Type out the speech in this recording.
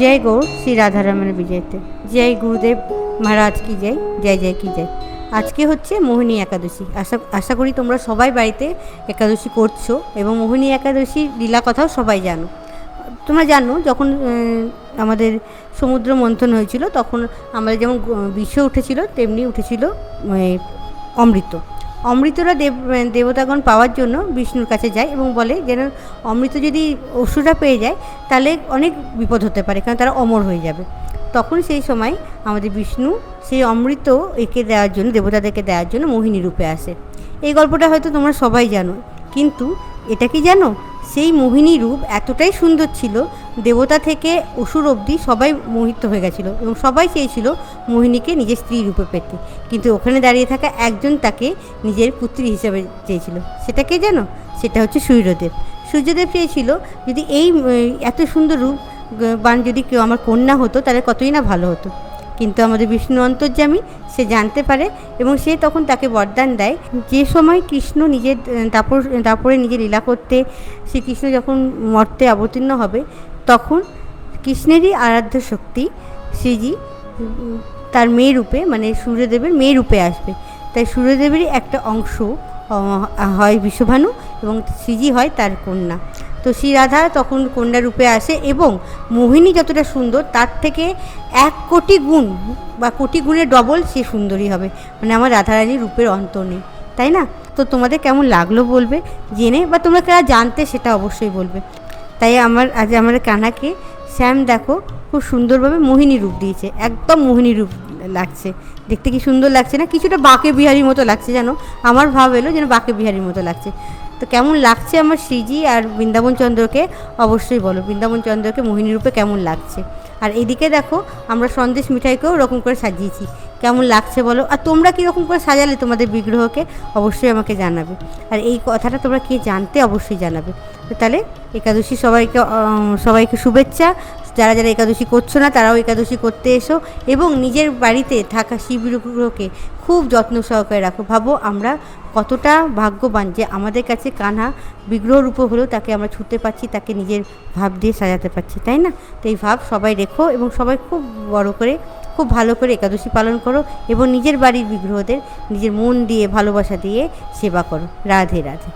জয় গৌর শ্রী রাধারমণের বিজয়তে জয় গুরুদেব মহারাজ কি জয় জয় জয় কি জয় আজকে হচ্ছে মোহিনী একাদশী। আশা আশা করি তোমরা সবাই বাড়িতে একাদশী করছ এবং মোহিনী একাদশীর লীলা কথাও সবাই জানো। তোমরা জানো, যখন আমাদের সমুদ্র মন্থন হয়েছিল, তখন আমাদের যেমন বিষ উঠেছিল, তেমনি উঠেছিল অমৃত। অমৃতরা দেব দেবতাগণ পাওয়ার জন্য বিষ্ণুর কাছে যায় এবং বলে, যেন অমৃত যদি অসুরা পেয়ে যায়, তাহলে অনেক বিপদ হতে পারে, কারণ তারা অমর হয়ে যাবে। তখন সেই সময় আমাদের বিষ্ণু সেই অমৃত একে দেওয়ার জন্য, দেবতাদেরকে দেওয়ার জন্য মোহিনী রূপে আসে। এই গল্পটা হয়তো তোমরা সবাই জানো, কিন্তু এটা কি জানো? সেই মোহিনী রূপ এতটাই সুন্দর ছিল, দেবতা থেকে অসুর অবধি সবাই মোহিত হয়ে গেছিল এবং সবাই চেয়েছিল মোহিনীকে নিজের স্ত্রী রূপে পেতে। কিন্তু ওখানে দাঁড়িয়ে থাকা একজন তাকে নিজের পুত্রী হিসেবে চেয়েছিল। সেটা কে জানো? সেটা হচ্ছে সূর্যদেব। সূর্যদেব চেয়েছিল, যদি এই, এত সুন্দর রূপ, বান যদি কেউ আমার কন্যা হতো, তাহলে কতই না ভালো হতো? কিন্তু আমাদের বিষ্ণু অন্তর্যামী, সে জানতে পারে এবং সে তখন তাকে বরদান দেয়। যে সময় কৃষ্ণ নিজের দাপর দাপরে নিজে লীলা করতে শ্রীকৃষ্ণ যখন মর্তে অবতীর্ণ হবে, তখন কৃষ্ণেরই আরাধ্য শক্তি শ্রীজি, তার মেয়ে রূপে মানে সূর্যদেবের মেয়ে রূপে আসবে। তাই সূর্যদেবেরই একটা অংশ হয় বিশ্বভানু এবং শ্রীজি হয় তার কন্যা। তো শ্রী রাধা তখন কন্যা রূপে আসে এবং মোহিনী যতটা সুন্দর, তার থেকে এক কোটি গুণ বা কোটি গুণের ডবল সে সুন্দরী হবে। মানে আমার রাধারানীর রূপের অন্ত নেই, তাই না? তো তোমাদের কেমন লাগল বলবে? জেনে বা তোমরা কারা জানতে সেটা অবশ্যই বলবে। তাই আমার, আজ আমার কানাকে শ্যাম দেখো, খুব সুন্দরভাবে মোহিনী রূপ দিয়েছে, একদম মোহিনী রূপ লাগছে। দেখতে কি সুন্দর লাগছে না? কিছুটা বাঁকে বিহারির মতো লাগছে জানো আমার ভাব এলো যেন বাঁকে বিহারির মতো লাগছে। তো কেমন লাগছে আমার শ্রীজি আর বৃন্দাবন চন্দ্রকে? অবশ্যই বলো, বৃন্দাবন চন্দ্রকে মোহিনী রূপে কেমন লাগছে? আর এদিকে দেখো, আমরা সন্দেশ মিঠাইকেও ওরকম করে সাজিয়েছি। কেমন লাগছে বলো? আর তোমরা কীরকম করে সাজালে তোমাদের বিগ্রহকে? অবশ্যই আমাকে জানাবে। আর এই কথাটা তোমরা কে জানতে অবশ্যই জানাবে। তাহলে একাদশী সবাইকে সবাইকে শুভেচ্ছা। যারা যারা একাদশী করছ না, তারাও একাদশী করতে এসো এবং নিজের বাড়িতে থাকা শিব বিগ্রহকে খুব যত্ন সহকারে রাখো। ভাবো আমরা কতটা ভাগ্যবান যে আমাদের কাছে কানহা বিগ্রহ রূপ হলেও তাকে আমরা ছুতে পারছি, তাকে নিজের ভাব দিয়ে সাজাতে পারছি, তাই না? তো এই ভাব সবাই রেখো এবং সবাই খুব বড় করে, খুব ভালো করে একাদশী পালন করো এবং নিজের বাড়ির বিগ্রহদের নিজের মন দিয়ে, ভালোবাসা দিয়ে সেবা করো। রাধে রাধে।